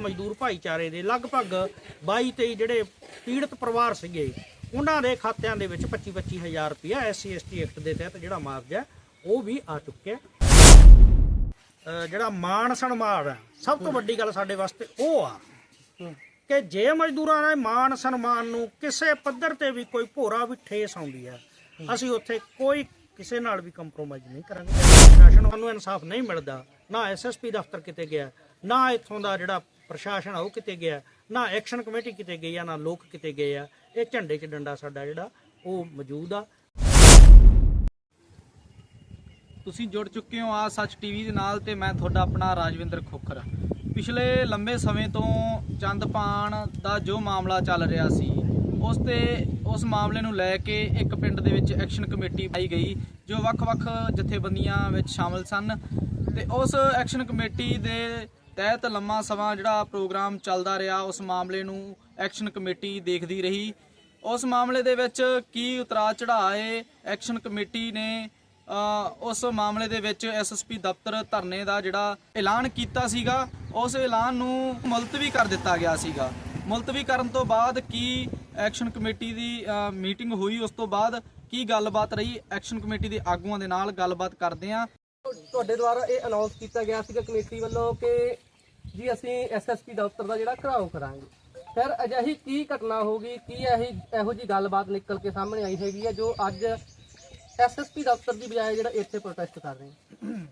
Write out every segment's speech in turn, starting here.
ਮਜ਼ਦੂਰ ਭਾਈਚਾਰੇ ਦੇ ਲਗਭਗ 22 23 ਜਿਹੜੇ ਪੀੜਤ ਪਰਿਵਾਰ ਸੀਗੇ, ਉਹਨਾਂ ਦੇ ਖਾਤਿਆਂ ਦੇ ਵਿੱਚ 25 25000 ਰੁਪਇਆ ਐਸਸੀ ਐਸਟੀ ਐਕਟ ਦੇ ਤਹਿਤ ਜਿਹੜਾ ਮੁਆਵਜ਼ਾ ਉਹ ਵੀ ਆ ਚੁੱਕਿਆ ਜਿਹੜਾ ਮਾਣ ਸਨਮਾਨ ਸਭ ਤੋਂ ਵੱਡੀ ਗੱਲ ਸਾਡੇ ਵਾਸਤੇ ਉਹ ਆ ਕਿ ਜੇ ਮਜ਼ਦੂਰਾਂ ਦੇ ਮਾਣ ਸਨਮਾਨ ਨੂੰ ਕਿਸੇ ਪੱਧਰ ਤੇ ਵੀ ਕੋਈ ਭੋਰਾ ਵੀ ਠੇਸ ਆਉਂਦੀ ਹੈ, ਅਸੀਂ ਉੱਥੇ ਕੋਈ ਕਿਸੇ ਨਾਲ ਵੀ ਕੰਪਰੋਮਾਈਜ਼ ਨਹੀਂ ਕਰਾਂਗੇ। ਰਾਸ਼ਨ ਨੂੰ ਇਨਸਾਫ ਨਹੀਂ ਮਿਲਦਾ, ਨਾ ਐਸਐਸਪੀ ਦਫ਼ਤਰ ਕਿਤੇ ਗਿਆ, ਨਾ ਇੱਥੋਂ ਦਾ ਜਿਹੜਾ ਪ੍ਰਸ਼ਾਸਨ ਆ ਉਹ ਕਿਤੇ ਗਿਆ, ਨਾ ਐਕਸ਼ਨ ਕਮੇਟੀ ਕਿਤੇ ਗਈ ਆ, ਨਾ ਲੋਕ ਕਿਤੇ ਗਏ ਆ, ਇਹ ਝੰਡੇ 'ਚ ਡੰਡਾ ਸਾਡਾ ਜਿਹੜਾ, ਉਹ ਮੌਜੂਦ ਆ। ਤੁਸੀਂ ਜੁੜ ਚੁੱਕੇ ਹੋ ਆ ਸੱਚ ਟੀਵੀ ਦੇ ਨਾਲ ਤੇ ਮੈਂ ਤੁਹਾਡਾ ਆਪਣਾ ਰਾਜਵਿੰਦਰ ਖੋਖਰ। ਪਿਛਲੇ ਲੰਬੇ ਸਮੇਂ ਤੋਂ ਚੰਦਪਾਣ ਦਾ ਜੋ ਮਾਮਲਾ ਚੱਲ ਰਿਹਾ ਸੀ, ਉਸ ਤੇ, ਉਸ ਮਾਮਲੇ ਨੂੰ ਲੈ ਕੇ ਇੱਕ ਪਿੰਡ ਦੇ ਵਿੱਚ ਐਕਸ਼ਨ ਕਮੇਟੀ ਪਾਈ ਗਈ, ਜੋ ਵੱਖ-ਵੱਖ ਜਥੇਬੰਦੀਆਂ ਵਿੱਚ ਸ਼ਾਮਲ ਸਨ ਤੇ ਉਸ ਐਕਸ਼ਨ ਕਮੇਟੀ ਦੇ ਤਹਿਤ ਲੰਮਾ ਸਮਾਂ ਜਿਹੜਾ ਪ੍ਰੋਗਰਾਮ ਚੱਲਦਾ ਰਿਹਾ, ਉਸ ਮਾਮਲੇ ਨੂੰ ਐਕਸ਼ਨ ਕਮੇਟੀ ਦੇਖਦੀ ਰਹੀ। ਉਸ ਮਾਮਲੇ ਦੇ ਵਿੱਚ ਕੀ ਉਤਰਾਅ ਚੜਾਏ ਐਕਸ਼ਨ ਕਮੇਟੀ ਨੇ ਉਸ ਮਾਮਲੇ ਦੇ ਵਿੱਚ ਐਸਐਸਪੀ ਦਫ਼ਤਰ ਧਰਨੇ ਦਾ ਜਿਹੜਾ ਐਲਾਨ ਕੀਤਾ ਸੀਗਾ, ਉਸ ਐਲਾਨ ਨੂੰ ਮੁਲਤਵੀ ਕਰ ਦਿੱਤਾ ਗਿਆ ਸੀਗਾ। ਮੁਲਤਵੀ ਕਰਨ ਤੋਂ ਬਾਅਦ ਕੀ ਐਕਸ਼ਨ ਕਮੇਟੀ ਦੀ ਮੀਟਿੰਗ ਹੋਈ, ਉਸ ਤੋਂ ਬਾਅਦ ਕੀ ਗੱਲਬਾਤ ਰਹੀ? ਐਕਸ਼ਨ ਕਮੇਟੀ ਦੇ ਆਗੂਆਂ ਦੇ ਨਾਲ ਗੱਲਬਾਤ ਕਰਦੇ ਆਂ ਤੁਹਾਡੇ ਦੁਆਰਾ ਇਹ ਅਨਾਉਂਸ ਕੀਤਾ ਗਿਆ ਸੀਗਾ ਕਮੇਟੀ ਵੱਲੋਂ ਕਿ ਜੀ ਅਸੀਂ ਐਸਐਸਪੀ ਦਫ਼ਤਰ ਦਾ ਜਿਹੜਾ ਘਰਾਓ ਕਰਾਂਗੇ। ਫਿਰ ਅਜਿਹੀ ਕੀ ਘਟਨਾ ਹੋ ਗਈ, ਕੀ ਇਹੀ ਇਹੋ ਜੀ ਗੱਲਬਾਤ ਨਿਕਲ ਕੇ ਸਾਹਮਣੇ ਆਈ ਹੈਗੀ ਹੈ ਜੋ ਅੱਜ ਐਸਐਸਪੀ ਦਫ਼ਤਰ ਦੀ ਬਜਾਏ ਜਿਹੜਾ ਇੱਥੇ ਪ੍ਰੋਟੈਸਟ ਕਰ ਰਹੇ ਨੇ?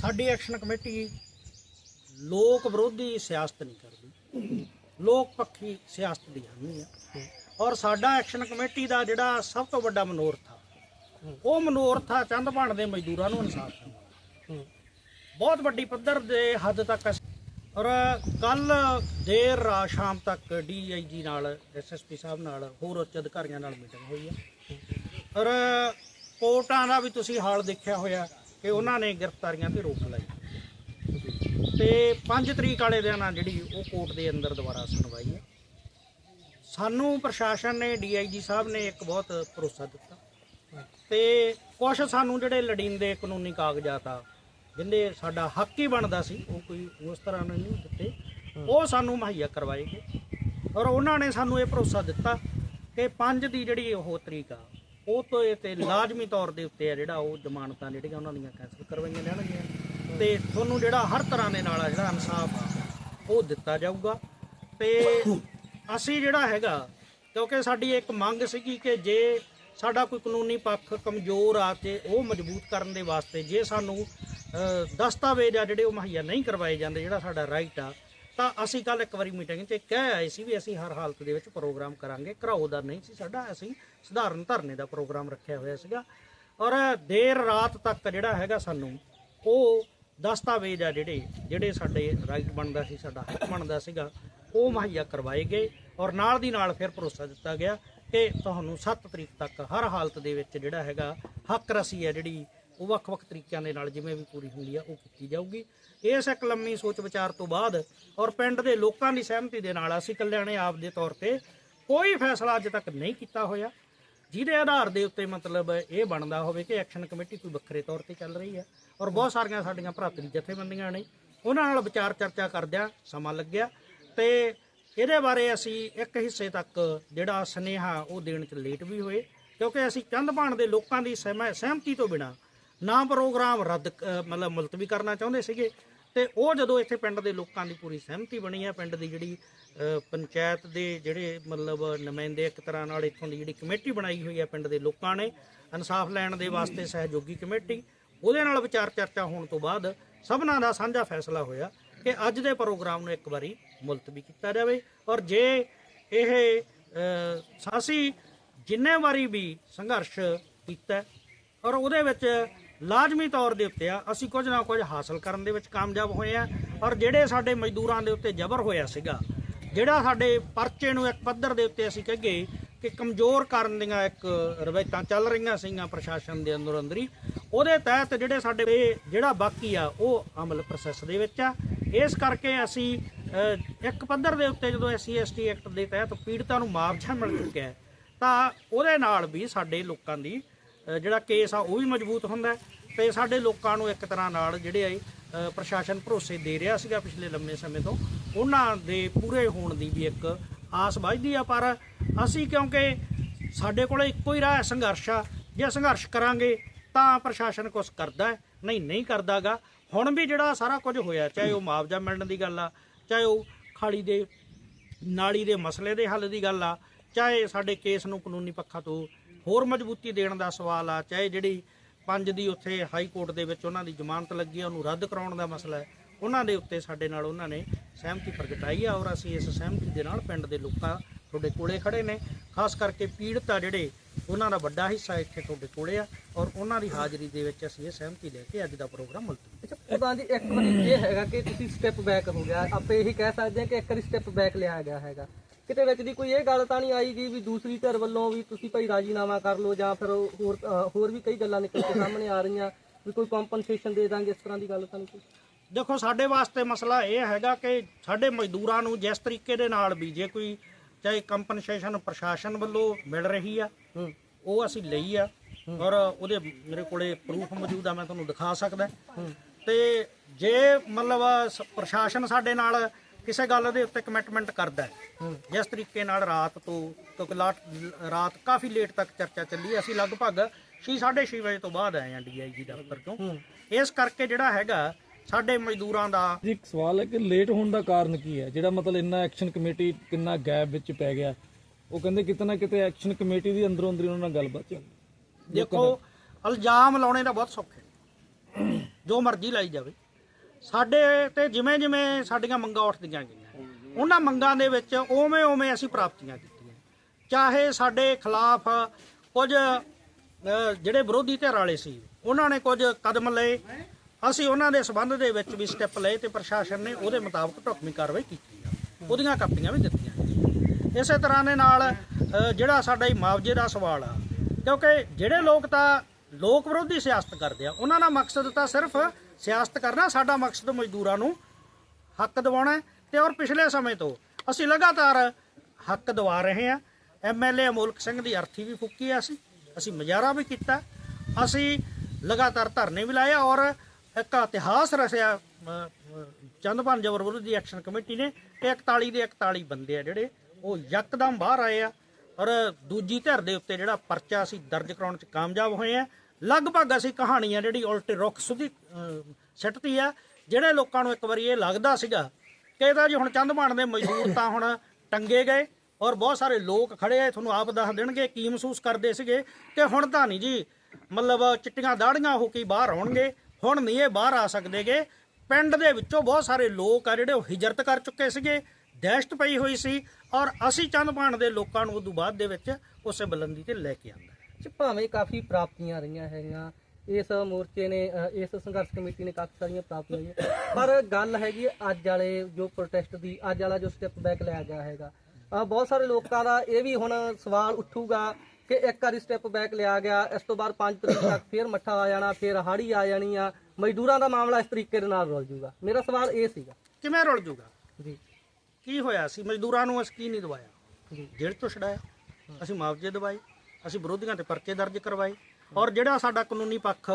ਸਾਡੀ ਐਕਸ਼ਨ ਕਮੇਟੀ ਲੋਕ ਵਿਰੋਧੀ ਸਿਆਸਤ ਨਹੀਂ ਕਰਦੀ। ਲੋਕ ਪੱਖੀ ਸਿਆਸਤ ਦੀ ਹਾਮੀ ਹੈ ਔਰ ਸਾਡਾ ਐਕਸ਼ਨ ਕਮੇਟੀ ਦਾ ਜਿਹੜਾ ਸਭ ਤੋਂ ਵੱਡਾ ਮਨੋਰਥ ਆ ਉਹ ਮਨੋਰਥ ਆ ਚੰਦਪਾਣ ਦੇ ਮਜ਼ਦੂਰਾਂ ਨੂੰ ਇਨਸਾਫ ਦਿਵਾਉਣਾ ਬਹੁਤ ਵੱਡੀ ਪੱਧਰ ਦੇ ਹੱਦ ਤੱਕ ਅਸੀਂ ਔਰ ਕੱਲ ਦੇਰ ਰਾਤ ਸ਼ਾਮ ਤੱਕ ਡੀਆਈਜੀ ਨਾਲ ਐਸਐਸਪੀ ਸਾਹਿਬ ਨਾਲ ਹੋਰ ਉੱਚ ਅਧਿਕਾਰੀਆਂ ਨਾਲ ਮੀਟਿੰਗ ਹੋਈ ਹੈ। ਔਰ ਕੋਰਟਾਂ ਦਾ ਵੀ ਤੁਸੀਂ ਹਾਲ ਦੇਖਿਆ ਹੋਇਆ ਕਿ ਉਹਨਾਂ ਨੇ ਗ੍ਰਿਫਤਾਰੀਆਂ ਤੇ ਰੋਕ ਲਾਈ। ਤੇ 5 ਤਰੀਕ ਵਾਲੇ ਦਿਨ ਆ ਜਿਹੜੀ ਉਹ ਕੋਰਟ ਦੇ ਅੰਦਰ ਦੁਬਾਰਾ ਸੁਣਵਾਈ ਹੈ। ਸਾਨੂੰ ਪ੍ਰਸ਼ਾਸਨ ਨੇ ਡੀਆਈਜੀ ਸਾਹਿਬ ਨੇ ਇੱਕ ਬਹੁਤ ਭਰੋਸਾ ਦਿੱਤਾ। ਤੇ ਕੁਝ ਸਾਨੂੰ ਜਿਹੜੇ ਲੜੀਂਦੇ ਕਾਨੂੰਨੀ ਕਾਗਜ਼ਾਤ ਆ ਜਿੰਦੇ ਸਾਡਾ ਹੱਕ ਹੀ ਬਣਦਾ ਸੀ ਉਹ ਕੋਈ ਉਸ ਤਰ੍ਹਾਂ ਨਹੀਂ ਦਿੱਤੇ। ਉਹ ਸਾਨੂੰ ਮੁਹੱਈਆ ਕਰਵਾਏ ਗਏ। ਔਰ ਉਹਨਾਂ ਨੇ ਸਾਨੂੰ ਇਹ ਭਰੋਸਾ ਦਿੱਤਾ ਕਿ 5 ਦੀ ਜਿਹੜੀ ਉਹ ਤਰੀਕ ਆ ਉਹ ਤੋਂ ਇਹ ਤੇ ਲਾਜ਼ਮੀ ਤੌਰ ਦੇ ਉੱਤੇ ਆ ਜਿਹੜਾ ਉਹ ਜ਼ਮਾਨਤਾਂ ਜਿਹੜੀਆਂ ਉਹਨਾਂ ਦੀਆਂ ਕੈਂਸਲ ਕਰਵਾਈਆਂ ਜਾਣਗੀਆਂ। ਤੇ ਤੁਹਾਨੂੰ ਜਿਹੜਾ ਹਰ ਤਰ੍ਹਾਂ ਦੇ ਨਾਲ ਜਿਹੜਾ ਇਨਸਾਫ ਆ ਉਹ ਦਿੱਤਾ ਜਾਊਗਾ। ਤੇ ਅਸੀਂ ਜਿਹੜਾ ਹੈਗਾ ਕਿਉਂਕਿ ਸਾਡੀ ਇੱਕ ਮੰਗ ਸੀਗੀ ਕਿ ਜੇ ਸਾਡਾ ਕੋਈ ਕਾਨੂੰਨੀ ਪੱਖ ਕਮਜ਼ੋਰ ਆ ਤੇ ਉਹ ਮਜ਼ਬੂਤ ਕਰਨ ਦੇ ਵਾਸਤੇ ਜੇ ਸਾਨੂੰ ਦਸਤਾਵੇਜ਼ ਆ ਜਿਹੜੇ ਉਹ ਮੁਹੱਈਆ ਨਹੀਂ ਕਰਵਾਏ ਜਾਂਦੇ, ਜਿਹੜਾ ਸਾਡਾ ਰਾਈਟ ਆ। ਤਾਂ ਅਸੀਂ ਕੱਲ ਇੱਕ ਵਾਰੀ ਮੀਟਿੰਗ 'ਚ ਕਹਿ ਆਏ ਸੀ ਵੀ ਅਸੀਂ ਹਰ ਹਾਲਤ ਦੇ ਵਿੱਚ ਪ੍ਰੋਗਰਾਮ ਕਰਾਂਗੇ। ਘਰਾਓ ਦਾ ਨਹੀਂ ਸੀ ਸਾਡਾ, ਅਸੀਂ ਸਧਾਰਨ ਧਰਨੇ ਦਾ ਪ੍ਰੋਗਰਾਮ ਰੱਖਿਆ ਹੋਇਆ ਸੀਗਾ। ਔਰ ਦੇਰ ਰਾਤ ਤੱਕ ਜਿਹੜਾ ਹੈਗਾ ਸਾਨੂੰ, ਉਹ ਦਸਤਾਵੇਜ਼ ਆ ਜਿਹੜੇ ਜਿਹੜੇ ਸਾਡੇ ਰਾਈਟ ਬਣਦਾ ਸੀ, ਸਾਡਾ ਹੱਕ ਬਣਦਾ ਸੀਗਾ, ਉਹ ਮੁਹੱਈਆ ਕਰਵਾਏ ਗਏ। ਔਰ ਨਾਲ ਦੀ ਨਾਲ ਫਿਰ ਭਰੋਸਾ ਦਿੱਤਾ ਗਿਆ ਕਿ ਤੁਹਾਨੂੰ 7 ਤਰੀਕ ਤੱਕ ਹਰ ਹਾਲਤ ਦੇ ਵਿੱਚ ਜਿਹੜਾ ਹੈਗਾ ਹੱਕ ਰਸੀ ਹੈ ਜਿਹੜੀ ਉਹ ਵੱਖ-ਵੱਖ ਤਰੀਕਿਆਂ ਦੇ ਨਾਲ ਜਿਵੇਂ ਵੀ ਪੂਰੀ ਹੁੰਦੀ ਆ, ਉਹ ਕੀਤੀ ਜਾਊਗੀ। ਇਸ ਇੱਕ ਲੰਮੀ ਸੋਚ ਵਿਚਾਰ ਤੋਂ ਬਾਅਦ ਔਰ ਪਿੰਡ ਦੇ ਲੋਕਾਂ ਦੀ ਸਹਿਮਤੀ ਦੇ ਨਾਲ ਅਸੀਂ ਇਕੱਲਿਆਂ ਨੇ ਆਪ ਦੇ ਤੌਰ ਤੇ ਕੋਈ ਫੈਸਲਾ ਅੱਜ ਤੱਕ ਨਹੀਂ ਕੀਤਾ ਹੋਇਆ। ਜਿਹਦੇ ਆਧਾਰ ਦੇ ਉੱਤੇ ਮਤਲਬ ਇਹ ਬਣਦਾ ਹੋਵੇ ਕਿ ਐਕਸ਼ਨ ਕਮੇਟੀ ਕੋਈ ਵੱਖਰੇ ਤੌਰ ਤੇ ਚੱਲ ਰਹੀ ਹੈ ਔਰ ਬਹੁਤ ਸਾਰੀਆਂ ਸਾਡੀਆਂ ਭਰਾਤਰੀ ਜਥੇਬੰਦੀਆਂ ਨੇ, ਉਹਨਾਂ ਨਾਲ ਵਿਚਾਰ ਚਰਚਾ ਕਰਦਿਆਂ ਸਮਾਂ ਲੱਗਿਆ ਤੇ ਇਹਦੇ ਬਾਰੇ ਅਸੀਂ ਇੱਕ ਹਿੱਸੇ ਤੱਕ ਜਿਹੜਾ ਸੁਨੇਹਾ ਉਹ ਦੇਣ ਚ ਲੇਟ ਵੀ ਹੋਏ, ਕਿਉਂਕਿ ਅਸੀਂ ਚੰਦਪਾਣ ਦੇ ਲੋਕਾਂ ਦੀ ਸਹਿਮ- ਸਹਿਮਤੀ ਤੋਂ ਬਿਨਾ ਨਾ ਪ੍ਰੋਗਰਾਮ ਰੱਦ ਮਤਲਬ ਮੁਲਤਵੀ ਕਰਨਾ ਚਾਹੁੰਦੇ ਸੀਗੇ। ਤੇ ਉਹ ਜਦੋਂ ਇੱਥੇ ਪਿੰਡ ਦੇ ਲੋਕਾਂ ਦੀ ਪੂਰੀ ਸਹਿਮਤੀ ਬਣੀ ਹੈ ਪਿੰਡ ਦੀ ਜਿਹੜੀ ਪੰਚਾਇਤ ਦੇ ਜਿਹੜੇ ਮਤਲਬ ਨੁਮਾਇੰਦੇ ਇੱਕ ਤਰ੍ਹਾਂ ਨਾਲ ਇੱਥੋਂ ਦੀ ਜਿਹੜੀ ਕਮੇਟੀ ਬਣਾਈ ਹੋਈ ਹੈ ਪਿੰਡ ਦੇ ਲੋਕਾਂ ਨੇ ਇਨਸਾਫ ਲੈਣ ਦੇ ਵਾਸਤੇ ਸਹਿਯੋਗੀ ਕਮੇਟੀ ਉਹਦੇ ਨਾਲ ਵਿਚਾਰ ਚਰਚਾ ਹੋਣ ਤੋਂ ਬਾਅਦ ਸਭਨਾਂ ਦਾ ਸਾਂਝਾ ਫੈਸਲਾ ਹੋਇਆ ਕਿ ਅੱਜ ਦੇ ਪ੍ਰੋਗਰਾਮ ਨੂੰ ਇੱਕ ਵਾਰੀ ਮੁਲਤਵੀ ਕੀਤਾ ਜਾਵੇ। ਔਰ ਜੇ ਇਹ ਅ, ਅਸੀਂ ਜਿੰਨੇ ਵਾਰੀ ਵੀ ਸੰਘਰਸ਼ ਕੀਤਾ ਔਰ ਉਹਦੇ ਵਿੱਚ ਲਾਜ਼ਮੀ ਤੌਰ ਦੇ ਉੱਤੇ ਆ, ਅਸੀਂ ਕੁਝ ਨਾ ਕੁਝ ਹਾਸਲ ਕਰਨ ਦੇ ਵਿੱਚ ਕਾਮਯਾਬ ਹੋਏ ਆ ਔਰ ਜਿਹੜੇ ਸਾਡੇ ਮਜ਼ਦੂਰਾਂ ਦੇ ਉੱਤੇ ਜ਼ਬਰ ਹੋਇਆ ਸੀਗਾ, ਜਿਹੜਾ ਸਾਡੇ ਪਰਚੇ ਨੂੰ ਇੱਕ ਪੱਧਰ ਦੇ ਉੱਤੇ ਅਸੀਂ ਕਹੀਏ ਕਿ ਕਮਜ਼ੋਰ ਕਰਨ ਦੀਆਂ ਇੱਕ ਰਵਾਇਤਾਂ ਚੱਲ ਰਹੀਆਂ ਸੀਗੀਆਂ ਪ੍ਰਸ਼ਾਸਨ ਦੇ ਅੰਦਰ ਅੰਦਰੀ, ਉਹਦੇ ਤਹਿਤ ਜਿਹੜੇ ਸਾਡੇ ਇਹ ਜਿਹੜਾ ਬਾਕੀ ਆ, ਉਹ ਅਮਲ ਪ੍ਰੋਸੈਸ ਦੇ ਵਿੱਚ ਆ। ਇਸ ਕਰਕੇ ਅਸੀਂ ਇੱਕ ਪੱਧਰ ਦੇ ਉੱਤੇ ਜਦੋਂ ਐਸਸੀ ਐਸਟੀ ਐਕਟ ਦੇ ਤਹਿਤ ਪੀੜਤਾਂ ਨੂੰ ਮੁਆਵਜ਼ਾ ਮਿਲ ਚੁੱਕਿਆ ਤਾਂ ਉਹਦੇ ਨਾਲ ਵੀ ਸਾਡੇ ਲੋਕਾਂ ਦੀ ਜਿਹੜਾ ਕੇਸ ਆ ਉਹ ਵੀ ਮਜ਼ਬੂਤ ਹੁੰਦਾ ਹੈ। ਤੇ ਸਾਡੇ ਲੋਕਾਂ ਨੂੰ ਇੱਕ ਤਰ੍ਹਾਂ ਨਾਲ ਜਿਹੜੇ ਆ ਪ੍ਰਸ਼ਾਸਨ ਭਰੋਸੇ ਦੇ ਰਿਹਾ ਸੀਗਾ ਪਿਛਲੇ ਲੰਮੇ ਸਮੇਂ ਤੋਂ। ਉਹਨਾਂ ਦੇ ਪੂਰੇ ਹੋਣ ਦੀ ਵੀ ਇੱਕ ਆਸ ਵੱਜਦੀ ਆ, ਪਰ ਅਸੀਂ ਕਿਉਂਕਿ ਸਾਡੇ ਕੋਲ ਇੱਕੋ ਹੀ ਰਾਹ ਹੈ ਸੰਘਰਸ਼ ਆ। ਜੇ ਸੰਘਰਸ਼ ਕਰਾਂਗੇ ਤਾਂ ਪ੍ਰਸ਼ਾਸਨ ਕੁਝ ਕਰਦਾ ਨਹੀਂ ਨਹੀਂ ਕਰਦਾਗਾ। ਹੁਣ ਵੀ ਜਿਹੜਾ ਸਾਰਾ ਕੁਝ ਹੋਇਆ, ਚਾਹੇ ਉਹ ਮੁਆਵਜ਼ਾ ਮਿਲਣ ਦੀ ਗੱਲ ਆ, ਚਾਹੇ ਉਹ ਖਾਲੀ ਦੇ ਨਾਲੀ ਦੇ ਮਸਲੇ ਦੇ ਹੱਲ ਦੀ ਗੱਲ ਆ, ਚਾਹੇ ਸਾਡੇ ਕੇਸ ਨੂੰ ਕਾਨੂੰਨੀ ਪੱਖਾਂ ਤੋਂ ਹੋਰ ਮਜ਼ਬੂਤੀ ਦੇਣ ਦਾ ਸਵਾਲ ਆ, ਚਾਹੇ ਜਿਹੜੀ ਪੰਜ ਦੀ ਉੱਥੇ ਹਾਈ ਕੋਰਟ ਦੇ ਵਿੱਚ ਉਹਨਾਂ ਦੀ ਜ਼ਮਾਨਤ ਲੱਗੀ ਆ, ਉਹਨੂੰ ਰੱਦ ਕਰਾਉਣ ਦਾ ਮਸਲਾ ਹੈ, ਉਹਨਾਂ ਦੇ ਉੱਤੇ ਸਾਡੇ ਨਾਲ ਉਹਨਾਂ ਨੇ ਸਹਿਮਤੀ ਪ੍ਰਗਟਾਈ ਆ ਔਰ ਅਸੀਂ ਇਸ ਸਹਿਮਤੀ ਦੇ ਨਾਲ ਪਿੰਡ ਦੇ ਲੋਕਾਂ ਤੁਹਾਡੇ ਕੋਲੇ ਖੜੇ ਨੇ, ਖਾਸ ਕਰਕੇ ਪੀੜਤ ਆ ਜਿਹੜੇ ਉਹਨਾਂ ਦਾ ਵੱਡਾ ਹਿੱਸਾ ਇੱਥੇ ਤੁਹਾਡੇ ਕੋਲੇ ਆ ਔਰ ਉਹਨਾਂ ਦੀ ਹਾਜ਼ਰੀ ਦੇ ਵਿੱਚ ਅਸੀਂ ਇਹ ਸਹਿਮਤੀ ਲੈ ਕੇ ਅੱਜ ਦਾ ਪ੍ਰੋਗਰਾਮ ਮੁਲਤਵੀ ਅੱਛਾ ਪ੍ਰਧਾਨ ਜੀ ਇੱਕ ਵਾਰੀ ਇਹ ਹੈਗਾ ਕਿ ਤੁਸੀਂ ਸਟੈਪ ਬੈਕ ਹੋ ਗਿਆ, ਆਪਾਂ ਇਹੀ ਕਹਿ ਸਕਦੇ ਹਾਂ ਕਿ ਇੱਕ ਵਾਰੀ ਸਟੈਪ ਬੈਕ ਲਿਆ ਗਿਆ ਹੈਗਾ। ਕਿਤੇ ਵਿੱਚ ਦੀ ਕੋਈ ਇਹ ਗੱਲ ਤਾਂ ਨਹੀਂ ਆਈ ਜੀ ਵੀ ਦੂਸਰੀ ਧਿਰ ਵੱਲੋਂ ਵੀ ਤੁਸੀਂ ਭਾਈ ਰਾਜੀਨਾਮਾ ਕਰ ਲਓ ਜਾਂ ਫਿਰ ਹੋਰ ਹੋਰ ਵੀ ਕਈ ਗੱਲਾਂ ਨਿਕਲ ਕੇ ਸਾਹਮਣੇ ਆ ਰਹੀਆਂ ਵੀ ਕੋਈ ਕੰਪਨਸੇਸ਼ਨ ਦੇ ਦਾਂਗੇ ਇਸ ਤਰ੍ਹਾਂ ਦੀ ਗੱਲ ਤਾਂ ਨਹੀਂ ਕੋਈ? ਦੇਖੋ ਸਾਡੇ ਵਾਸਤੇ ਮਸਲਾ ਇਹ ਹੈਗਾ ਕਿ ਸਾਡੇ ਮਜ਼ਦੂਰਾਂ ਨੂੰ ਜਿਸ ਤਰੀਕੇ ਦੇ ਨਾਲ ਵੀ ਜੇ ਕੋਈ ਚਾਹੇ ਕੰਪਨਸੇਸ਼ਨ ਪ੍ਰਸ਼ਾਸਨ ਵੱਲੋਂ ਮਿਲ ਰਹੀ ਆ ਉਹ ਅਸੀਂ ਲਈ ਆ ਔਰ ਉਹਦੇ ਮੇਰੇ ਕੋਲੇ ਪ੍ਰੂਫ ਮੌਜੂਦ ਆ ਮੈਂ ਤੁਹਾਨੂੰ ਦਿਖਾ ਸਕਦਾ। ਤੇ ਜੇ ਮਤਲਬ ਪ੍ਰਸ਼ਾਸਨ ਸਾਡੇ ਨਾਲ ਕਿਸੇ ਗੱਲ ਦੇ ਉੱਤੇ ਕਮਿਟਮੈਂਟ ਕਰਦਾ ਹੈ। ਜਿਸ ਤਰੀਕੇ ਨਾਲ ਰਾਤ ਤੋਂ ਕਿਉਂਕਿ ਰਾਤ ਕਾਫੀ ਲੇਟ ਤੱਕ ਚਰਚਾ ਚੱਲੀ ਅਸੀਂ ਲਗਭਗ 6:30 ਵਜੇ ਤੋਂ ਬਾਅਦ ਆਏ ਆ ਡੀਆਈਜੀ ਦਫ਼ਤਰ ਤੋਂ। ਇਸ ਕਰਕੇ ਜਿਹੜਾ ਹੈਗਾ ਸਾਡੇ ਮਜ਼ਦੂਰਾਂ ਦਾ ਜੀ ਇੱਕ ਸਵਾਲ ਹੈ ਕਿ ਲੇਟ ਹੋਣ ਦਾ ਕਾਰਨ ਕੀ ਹੈ? ਜਿਹੜਾ ਮਤਲਬ ਇੰਨਾ ਐਕਸ਼ਨ ਕਮੇਟੀ ਕਿੰਨਾ ਗੈਪ ਵਿੱਚ ਪੈ ਗਿਆ ਉਹ ਕਹਿੰਦੇ ਕਿਤੇ ਨਾ ਕਿਤੇ ਐਕਸ਼ਨ ਕਮੇਟੀ ਦੀ ਅੰਦਰੋਂ ਅੰਦਰੀ ਉਹਨਾਂ ਨਾਲ ਗੱਲਬਾਤ ਚੱਲ ਦੇਖੋ ਇਲਜ਼ਾਮ ਲਾਉਣੇ ਦਾ ਬਹੁਤ ਸੌਖੇ। ਜੋ ਮਰਜ਼ੀ ਲਾਈ ਜਾਵੇ। ਸਾਡੇ ਤੇ ਜਿਵੇਂ ਜਿਵੇਂ ਸਾਡੀਆਂ ਮੰਗਾਂ ਉੱਠਦੀਆਂ ਗਈਆਂ ਉਹਨਾਂ ਮੰਗਾਂ ਦੇ ਵਿੱਚ ਉਵੇਂ ਉਵੇਂ ਅਸੀਂ ਪ੍ਰਾਪਤੀਆਂ ਕੀਤੀਆਂ। ਚਾਹੇ ਸਾਡੇ ਖਿਲਾਫ ਕੁਝ ਜਿਹੜੇ ਵਿਰੋਧੀ ਧਿਰ ਵਾਲੇ ਸੀ, ਉਹਨਾਂ ਨੇ ਕੁਝ ਕਦਮ ਲਏ। ਅਸੀਂ ਉਹਨਾਂ ਦੇ ਸਬੰਧ ਦੇ ਵਿੱਚ ਵੀ ਸਟੈਪ ਲਏ ਤੇ ਪ੍ਰਸ਼ਾਸਨ ਨੇ ਉਹਦੇ ਮੁਤਾਬਕ ਢੁਕਵੀਂ ਕਾਰਵਾਈ ਕੀਤੀ ਆ। ਉਹਦੀਆਂ ਕਾਪੀਆਂ ਵੀ ਦਿੱਤੀਆਂ ਇਸੇ ਤਰ੍ਹਾਂ ਦੇ ਨਾਲ ਜਿਹੜਾ ਸਾਡਾ ਹੀ ਮੁਆਵਜ਼ੇ ਦਾ ਸਵਾਲ ਆ, ਕਿਉਂਕਿ ਜਿਹੜੇ ਲੋਕ ਤਾਂ ਲੋਕ ਵਿਰੋਧੀ ਸਿਆਸਤ ਕਰਦੇ ਆ, ਉਹਨਾਂ ਦਾ ਮਕਸਦ ਤਾਂ ਸਿਰਫ ਸਿਆਸਤ ਕਰਨਾ ਸਾਡਾ ਮਕਸਦ ਮਜ਼ਦੂਰਾਂ ਨੂੰ ਹੱਕ ਦਿਵਾਉਣਾ ਹੈ ਤੇ ਔਰ ਪਿਛਲੇ ਸਮੇਂ ਤੋਂ ਅਸੀਂ ਲਗਾਤਾਰ ਹੱਕ ਦਿਵਾ ਰਹੇ ਹਾਂ। ਐਮਐਲਏ ਅਮੋਲਕ ਸਿੰਘ ਦੀ ਅਰਥੀ ਵੀ ਫੁੱਕੀ ਆ ਅਸੀਂ ਅਸੀਂ ਮਜ਼ਾਰਾ ਵੀ ਕੀਤਾ। ਅਸੀਂ ਲਗਾਤਾਰ ਧਰਨੇ ਵੀ ਲਾਏ ਔਰ ਇੱਕ ਇਤਿਹਾਸ ਰਚਿਆ ਅ, ਅ, ਜਬਰ ਵਿਰੋਧੀ ਐਕਸ਼ਨ ਕਮੇਟੀ ਨੇ ਕਿ 41 ਦੇ 41 ਬੰਦੇ ਆ ਜਿਹੜੇ ਉਹ ਯਕਦਮ ਬਾਹਰ ਆਏ ਆ ਔਰ ਦੂਜੀ ਧਿਰ ਦੇ ਉੱਤੇ ਜਿਹੜਾ ਪਰਚਾ ਅਸੀਂ ਦਰਜ ਕਰਾਉਣ ਚ ਕਾਮਯਾਬ ਹੋਏ ਆ। ਲਗਭਗ ਅਸੀਂ ਕਹਾਣੀ ਆ ਜਿਹੜੀ ਉਲਟੇ ਰੁੱਖ ਸੁਧੀ ਸਿੱਟਦੀ ਆ, ਜਿਹੜੇ ਲੋਕਾਂ ਨੂੰ ਇੱਕ ਵਾਰੀ ਇਹ ਲੱਗਦਾ ਸੀਗਾ ਕਿ ਇਹਦਾ ਜੀ ਹੁਣ ਚੰਦਮਾਨ ਦੇ ਮਜ਼ਦੂਰ ਤਾਂ ਹੁਣ ਟੰਗੇ ਗਏ ਔਰ ਬਹੁਤ ਸਾਰੇ ਲੋਕ ਖੜੇ ਆ ਤੁਹਾਨੂੰ ਆਪ ਦੱਸ ਦੇਣਗੇ ਕੀ ਮਹਿਸੂਸ ਕਰਦੇ ਸੀਗੇ ਕਿ ਹੁਣ ਤਾਂ ਨਹੀਂ ਜੀ, ਮਤਲਬ ਚਿੱਟੀਆਂ ਦਾੜੀਆਂ ਹੋ ਕੇ ਬਾਹਰ ਆਉਣਗੇ, ਹੁਣ ਨਹੀਂ ਇਹ ਬਾਹਰ ਆ ਸਕਦੇਗੇ। ਪਿੰਡ ਦੇ ਵਿੱਚੋਂ ਬਹੁਤ ਸਾਰੇ ਲੋਕ ਆ ਜਿਹੜੇ ਉਹ ਹਿਜਰਤ ਕਰ ਚੁੱਕੇ ਸੀਗੇ, ਦਹਿਸ਼ਤ ਪਈ ਹੋਈ ਸੀ ਔਰ ਅਸੀਂ ਚੰਦਮਾਨ ਦੇ ਲੋਕਾਂ ਨੂੰ ਉਦੋਂ ਬਾਅਦ ਦੇ ਵਿੱਚ ਉਸੇ ਬੁਲੰਦੀ ਤੇ ਲੈ ਕੇ ਆਂਦਾ। ਚ ਭਾਵੇਂ ਕਾਫੀ ਪ੍ਰਾਪਤੀਆਂ ਰਹੀਆਂ ਹੈਗੀਆਂ ਇਸ ਮੋਰਚੇ ਨੇ ਇਸ ਸੰਘਰਸ਼ ਕਮੇਟੀ ਨੇ ਕਾਫੀ ਸਾਰੀਆਂ ਪ੍ਰਾਪਤੀਆਂ ਰਹੀਆਂ। ਪਰ ਗੱਲ ਹੈਗੀ ਅੱਜ ਵਾਲੇ ਜੋ ਪ੍ਰੋਟੈਸਟ ਦੀ ਅੱਜ ਵਾਲਾ ਜੋ ਸਟੈਪ ਬੈਕ ਲਿਆ ਗਿਆ ਹੈਗਾ। ਬਹੁਤ ਸਾਰੇ ਲੋਕਾਂ ਦਾ ਇਹ ਵੀ ਹੁਣ ਸਵਾਲ ਉੱਠੂਗਾ ਕਿ ਇੱਕ ਵਾਰੀ ਸਟੈਪ ਬੈਕ ਲਿਆ ਗਿਆ ਇਸ ਤੋਂ ਬਾਅਦ 5 ਤਰੀਕ ਤੱਕ ਫੇਰ ਮੱਠਾ ਆ ਜਾਣਾ ਫੇਰ ਹਾੜੀ ਆ ਜਾਣੀ ਆ ਮਜ਼ਦੂਰਾਂ ਦਾ ਮਾਮਲਾ ਇਸ ਤਰੀਕੇ ਦੇ ਨਾਲ ਰੁਲ ਜੂਗਾ ਮੇਰਾ ਸਵਾਲ ਇਹ ਸੀਗਾ। ਕਿਵੇਂ ਰੁਲ ਜੂਗਾ ਜੀ। ਕੀ ਹੋਇਆ ਸੀ? ਮਜ਼ਦੂਰਾਂ ਨੂੰ ਅਸੀਂ ਕੀ ਨਹੀਂ ਦਵਾਇਆ? ਜੇਲ੍ਹ ਤੋਂ ਛਡਾਇਆ। ਅਸੀਂ ਮੁਆਵਜ਼ੇ ਦਵਾਏ। ਅਸੀਂ ਵਿਰੋਧੀਆਂ ਤੇ ਪਰਚੇ ਦਰਜ ਕਰਵਾਏ ਔਰ ਜਿਹੜਾ ਸਾਡਾ ਕਾਨੂੰਨੀ ਪੱਖ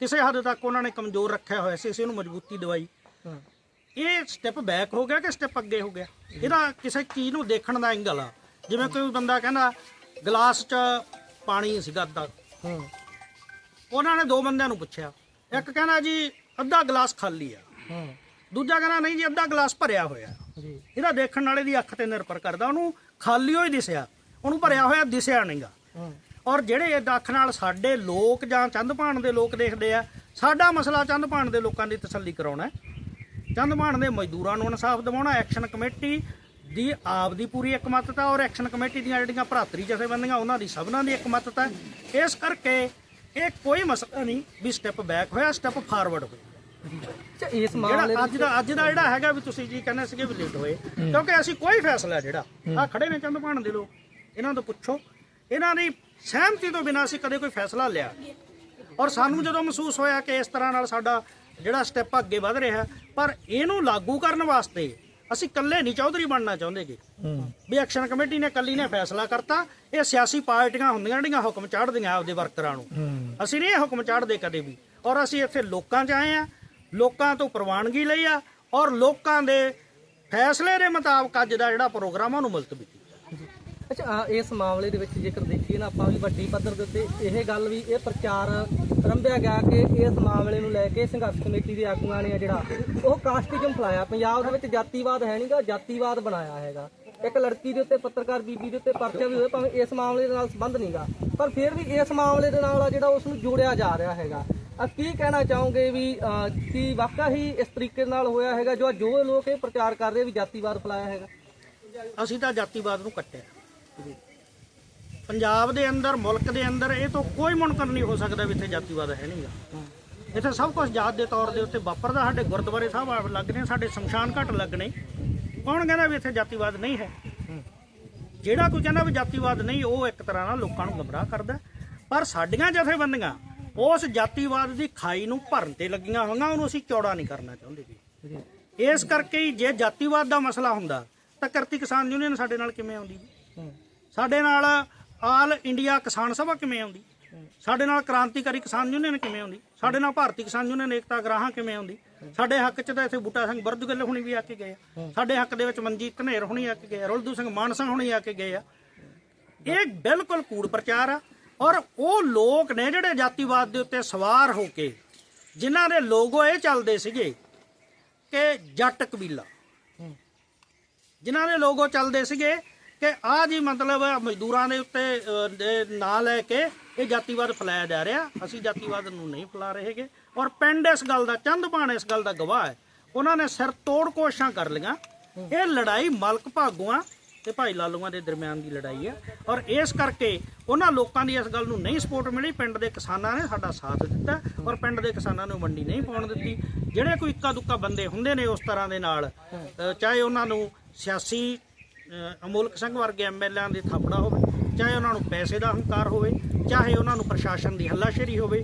ਕਿਸੇ ਹੱਦ ਤੱਕ ਉਹਨਾਂ ਨੇ ਕਮਜ਼ੋਰ ਰੱਖਿਆ ਹੋਇਆ ਸੀ ਅਸੀਂ ਉਹਨੂੰ ਮਜ਼ਬੂਤੀ ਦਵਾਈ। ਇਹ ਸਟੈਪ ਬੈਕ ਹੋ ਗਿਆ ਕਿ ਸਟੈਪ ਅੱਗੇ ਹੋ ਗਿਆ? ਇਹਦਾ ਕਿਸੇ ਚੀਜ਼ ਨੂੰ ਦੇਖਣ ਦਾ ਐਂਗਲ ਆ। ਜਿਵੇਂ ਕੋਈ ਬੰਦਾ ਕਹਿੰਦਾ ਗਲਾਸ 'ਚ ਪਾਣੀ ਸੀਗਾ ਅੱਧਾ ਉਹਨਾਂ ਨੇ ਦੋ ਬੰਦਿਆਂ ਨੂੰ ਪੁੱਛਿਆ। ਇੱਕ ਕਹਿੰਦਾ ਜੀ ਅੱਧਾ ਗਲਾਸ ਖਾਲੀ ਆ। ਦੂਜਾ ਕਹਿੰਦਾ ਨਹੀਂ ਜੀ ਅੱਧਾ ਗਲਾਸ ਭਰਿਆ ਹੋਇਆ। ਇਹਦਾ ਦੇਖਣ ਵਾਲੇ ਦੀ ਅੱਖ ਤੇ ਨਿਰਭਰ ਕਰਦਾ ਉਹਨੂੰ ਖਾਲੀ ਹੋਈ ਦਿਸਿਆ। ਉਹਨੂੰ ਭਰਿਆ ਹੋਇਆ ਦਿਸਿਆ ਨਹੀਂਗਾ ਔਰ ਜਿਹੜੇ ਇਹ ਅੱਖ ਨਾਲ ਸਾਡੇ ਲੋਕ ਜਾਂ ਚੰਦਪਾਣ ਦੇ ਲੋਕ ਦੇਖਦੇ ਆ ਸਾਡਾ ਮਸਲਾ ਚੰਦਪਾਣ ਦੇ ਲੋਕਾਂ ਦੀ ਤਸੱਲੀ ਕਰਾਉਣਾ ਚੰਦਪਾਣ ਦੇ ਮਜ਼ਦੂਰਾਂ ਨੂੰ ਇਨਸਾਫ ਦਿਵਾਉਣਾ ਐਕਸ਼ਨ ਕਮੇਟੀ ਦੀ ਆਪ ਦੀ ਪੂਰੀ ਇਕਮਤਤਾ ਔਰ ਐਕਸ਼ਨ ਕਮੇਟੀ ਦੀਆਂ ਜਿਹੜੀਆਂ ਭਰਾਤਰੀ ਜਥੇਬੰਦੀਆਂ ਉਹਨਾਂ ਦੀ ਸਭਨਾਂ ਦੀ ਇਕਮਤਤਾ। ਇਸ ਕਰਕੇ ਇਹ ਕੋਈ ਮਸਲਾ ਨਹੀਂ ਵੀ ਸਟੈਪ ਬੈਕ ਹੋਇਆ ਸਟੈਪ ਫਾਰਵਰਡ ਹੋਇਆ। ਇਸ ਮਾਮਲੇ ਅੱਜ ਦਾ ਅੱਜ ਦਾ ਜਿਹੜਾ ਹੈਗਾ ਵੀ ਤੁਸੀਂ ਜੀ ਕਹਿੰਦੇ ਸੀਗੇ ਵੀ ਲੇਟ ਹੋਏ। ਕਿਉਂਕਿ ਅਸੀਂ ਕੋਈ ਫੈਸਲਾ ਜਿਹੜਾ ਆ ਖੜੇ ਨੇ ਚੰਦਪਾਣ ਦੇ ਲੋਕ। ਇਹਨਾਂ ਤੋਂ ਪੁੱਛੋ। ਇਹਨਾਂ ਦੀ ਸਹਿਮਤੀ ਤੋਂ ਬਿਨਾਂ ਅਸੀਂ ਕਦੇ ਕੋਈ ਫੈਸਲਾ ਲਿਆ। ਔਰ ਸਾਨੂੰ ਜਦੋਂ ਮਹਿਸੂਸ ਹੋਇਆ ਕਿ ਇਸ ਤਰ੍ਹਾਂ ਨਾਲ ਸਾਡਾ ਜਿਹੜਾ ਸਟੈਪ ਅੱਗੇ ਵਧ ਰਿਹਾ ਪਰ ਇਹਨੂੰ ਲਾਗੂ ਕਰਨ ਵਾਸਤੇ ਅਸੀਂ ਇਕੱਲੇ ਨਹੀਂ ਚੌਧਰੀ ਬਣਨਾ ਚਾਹੁੰਦੇਗੇ ਵੀ ਐਕਸ਼ਨ ਕਮੇਟੀ ਨੇ ਇਕੱਲੀ ਨੇ ਫੈਸਲਾ ਕਰਤਾ ਇਹ ਸਿਆਸੀ ਪਾਰਟੀਆਂ ਹੁੰਦੀਆਂ ਜਿਹੜੀਆਂ ਹੁਕਮ ਚਾੜਦੀਆਂ ਆਪਦੇ ਵਰਕਰਾਂ ਨੂੰ। ਅਸੀਂ ਨਹੀਂ ਇਹ ਹੁਕਮ ਚਾੜਦੇ ਕਦੇ ਵੀ। ਔਰ ਅਸੀਂ ਇੱਥੇ ਲੋਕਾਂ 'ਚ ਆਏ ਆ ਲੋਕਾਂ ਤੋਂ ਪ੍ਰਵਾਨਗੀ ਲਈ ਆ ਔਰ ਲੋਕਾਂ ਦੇ ਫੈਸਲੇ ਦੇ ਮੁਤਾਬਕ ਅੱਜ ਦਾ ਜਿਹੜਾ ਪ੍ਰੋਗਰਾਮ ਆ ਉਹਨੂੰ ਮੁਲਤਵੀ ਅੱਛਾ ਆ ਇਸ ਮਾਮਲੇ ਦੇ ਵਿੱਚ ਜੇਕਰ ਦੇਖੀਏ ਨਾ ਆਪਾਂ ਵੀ ਵੱਡੀ ਪੱਧਰ ਦੇ ਉੱਤੇ ਇਹ ਗੱਲ ਵੀ ਇਹ ਪ੍ਰਚਾਰ ਰੰਭਿਆ ਗਿਆ ਕਿ ਇਸ ਮਾਮਲੇ ਨੂੰ ਲੈ ਕੇ ਸੰਘਰਸ਼ ਕਮੇਟੀ ਦੇ ਆਗੂਆਂ ਨੇ ਜਿਹੜਾ ਉਹ ਕਾਸਟਿਜ਼ਮ ਫਲਾਇਆ। ਪੰਜਾਬ ਦੇ ਵਿੱਚ ਜਾਤੀਵਾਦ ਹੈ ਨਹੀਂਗਾ ਜਾਤੀਵਾਦ ਬਣਾਇਆ ਹੈਗਾ। ਇੱਕ ਲੜਕੀ ਦੇ ਉੱਤੇ ਪੱਤਰਕਾਰ ਬੀਬੀ ਦੇ ਉੱਤੇ ਪਰਚਾ ਵੀ ਹੋਇਆ ਭਾਵੇਂ ਇਸ ਮਾਮਲੇ ਦੇ ਨਾਲ ਸੰਬੰਧ ਨਹੀਂਗਾ ਪਰ ਫਿਰ ਵੀ ਇਸ ਮਾਮਲੇ ਦੇ ਨਾਲ ਆ ਜਿਹੜਾ ਉਸ ਨੂੰ ਜੋੜਿਆ ਜਾ ਰਿਹਾ ਹੈਗਾ। ਆ ਕੀ ਕਹਿਣਾ ਚਾਹੋਗੇ ਵੀ ਅਹ, ਕੀ ਵਾਕਈ ਹੀ ਇਸ ਤਰੀਕੇ ਨਾਲ ਹੋਇਆ ਹੈਗਾ ਜੋ ਜੋ ਲੋਕ ਇਹ ਪ੍ਰਚਾਰ ਕਰ ਰਹੇ ਵੀ ਜਾਤੀਵਾਦ ਫਲਾਇਆ ਹੈਗਾ? ਅਸੀਂ ਤਾਂ ਜਾਤੀਵਾਦ ਨੂੰ ਕੱਟਿਆ। ਪੰਜਾਬ ਦੇ ਅੰਦਰ, ਮੁਲਕ ਦੇ ਅੰਦਰ ਇਹ ਤੋਂ ਕੋਈ ਮੁਨਕਰ ਨਹੀਂ ਹੋ ਸਕਦਾ ਵੀ ਇੱਥੇ ਜਾਤੀਵਾਦ ਹੈ ਨਹੀਂਗਾ ਇੱਥੇ ਸਭ ਕੁਝ ਜਾਤ ਦੇ ਤੌਰ ਦੇ ਉੱਤੇ ਵਾਪਰਦਾ, ਸਾਡੇ ਗੁਰਦੁਆਰੇ ਸਾਹਿਬ ਲੱਗਣੇ ਸਾਡੇ ਸ਼ਮਸ਼ਾਨ ਘਾਟ ਲੱਗਣੇ। ਕੌਣ ਕਹਿੰਦਾ ਵੀ ਇੱਥੇ ਜਾਤੀਵਾਦ ਨਹੀਂ ਹੈ? ਜਿਹੜਾ ਕੋਈ ਕਹਿੰਦਾ ਵੀ ਜਾਤੀਵਾਦ ਨਹੀਂ, ਉਹ ਇੱਕ ਤਰ੍ਹਾਂ ਨਾਲ ਲੋਕਾਂ ਨੂੰ ਗਮਰਾਹ ਕਰਦਾ ਪਰ ਸਾਡੀਆਂ ਜਥੇਬੰਦੀਆਂ ਉਸ ਜਾਤੀਵਾਦ ਦੀ ਖਾਈ ਨੂੰ ਭਰਨ ਤੇ ਲੱਗੀਆਂ ਹੋਈਆਂ, ਉਹਨੂੰ ਅਸੀਂ ਚੌੜਾ ਨਹੀਂ ਕਰਨਾ ਚਾਹੁੰਦੇ ਵੀ ਇਸ ਕਰਕੇ ਹੀ ਜੇ ਜਾਤੀਵਾਦ ਦਾ ਮਸਲਾ ਹੁੰਦਾ, ਤਾਂ ਕਰਤੀ ਕਿਸਾਨ ਯੂਨੀਅਨ ਸਾਡੇ ਨਾਲ ਕਿਵੇਂ ਆਉਂਦੀ ਜੀ? ਸਾਡੇ ਨਾਲ ਆਲ ਇੰਡੀਆ ਕਿਸਾਨ ਸਭਾ ਕਿਵੇਂ ਆਉਂਦੀ? ਸਾਡੇ ਨਾਲ ਕ੍ਰਾਂਤੀਕਾਰੀ ਕਿਸਾਨ ਯੂਨੀਅਨ ਕਿਵੇਂ ਆਉਂਦੀ? ਸਾਡੇ ਨਾਲ ਭਾਰਤੀ ਕਿਸਾਨ ਯੂਨੀਅਨ ਏਕਤਾ ਗਰਾਹਾਂ ਕਿਵੇਂ ਆਉਂਦੀ? ਸਾਡੇ ਹੱਕ 'ਚ ਤਾਂ ਇੱਥੇ ਬੂਟਾ ਸਿੰਘ ਬਰਦੁਗਲ ਹੁਣੀ ਵੀ ਆ ਕੇ ਗਏ ਆ। ਸਾਡੇ ਹੱਕ ਦੇ ਵਿੱਚ ਮਨਜੀਤ ਧਨੇਰ ਹੁਣੀ ਆ ਕੇ ਗਏ ਰੁਲਦੂ ਸਿੰਘ ਮਾਨਸਾ ਹੁਣੀ ਆ ਕੇ ਗਏ ਆ। ਇਹ ਬਿਲਕੁਲ ਕੂੜ ਪ੍ਰਚਾਰ ਆ ਔਰ ਉਹ ਲੋਕ ਨੇ ਜਿਹੜੇ ਜਾਤੀਵਾਦ ਦੇ ਉੱਤੇ ਸਵਾਰ ਹੋ ਕੇ, ਜਿਨ੍ਹਾਂ ਦੇ ਲੋਗੋ ਇਹ ਚੱਲਦੇ ਸੀਗੇ ਕਿ ਜੱਟ ਕਬੀਲਾ। ਜਿਨ੍ਹਾਂ ਦੇ ਲੋਗੋ ਚੱਲਦੇ ਸੀਗੇ ਕਿ ਆਹ ਜੀ ਮਤਲਬ ਮਜ਼ਦੂਰਾਂ ਦੇ ਉੱਤੇ ਨਾਂ ਲੈ ਕੇ ਇਹ ਜਾਤੀਵਾਦ ਫੈਲਾਇਆ ਜਾ ਰਿਹਾ। ਅਸੀਂ ਜਾਤੀਵਾਦ ਨੂੰ ਨਹੀਂ ਫੈਲਾ ਰਹੇਗੇ ਔਰ ਪਿੰਡ ਇਸ ਗੱਲ ਦਾ ਚੰਦ ਚੰਦਪਾਣ ਇਸ ਗੱਲ ਦਾ ਗਵਾਹ ਹੈ। ਉਹਨਾਂ ਨੇ ਸਿਰ ਤੋੜ ਕੋਸ਼ਿਸ਼ਾਂ ਕਰ ਲਈਆਂ। ਇਹ ਲੜਾਈ ਮਲਕ ਭਾਗੂਆਂ ਤੇ ਭਾਈ ਲਾਲੂਆਂ ਦੇ ਦਰਮਿਆਨ ਦੀ ਲੜਾਈ ਹੈ। ਔਰ ਇਸ ਕਰਕੇ ਉਹਨਾਂ ਲੋਕਾਂ ਦੀ ਇਸ ਗੱਲ ਨੂੰ ਨਹੀਂ ਸਪੋਰਟ ਮਿਲੀ। ਪਿੰਡ ਦੇ ਕਿਸਾਨਾਂ ਨੇ ਸਾਡਾ ਸਾਥ ਦਿੱਤਾ ਔਰ ਪਿੰਡ ਦੇ ਕਿਸਾਨਾਂ ਨੂੰ ਮੰਡੀ ਨਹੀਂ ਪਾਉਣ ਦਿੱਤੀ। ਜਿਹੜੇ ਕੋਈ ਇੱਕਾ ਦੁੱਕਾ ਬੰਦੇ ਹੁੰਦੇ ਨੇ ਉਸ ਤਰ੍ਹਾਂ ਦੇ ਨਾਲ ਚਾਹੇ ਉਹਨਾਂ ਨੂੰ ਸਿਆਸੀ ਅਮੋਲਕ ਸਿੰਘ ਵਰਗੇ ਐਮਐਲਏਆਂ ਦੇ ਥਾਪੜਾ ਹੋਵੇ, ਚਾਹੇ ਉਹਨਾਂ ਨੂੰ ਪੈਸੇ ਦਾ ਹੰਕਾਰ ਹੋਵੇ, ਚਾਹੇ ਉਹਨਾਂ ਨੂੰ ਪ੍ਰਸ਼ਾਸਨ ਦੀ ਹੱਲਾਸ਼ੇਰੀ ਹੋਵੇ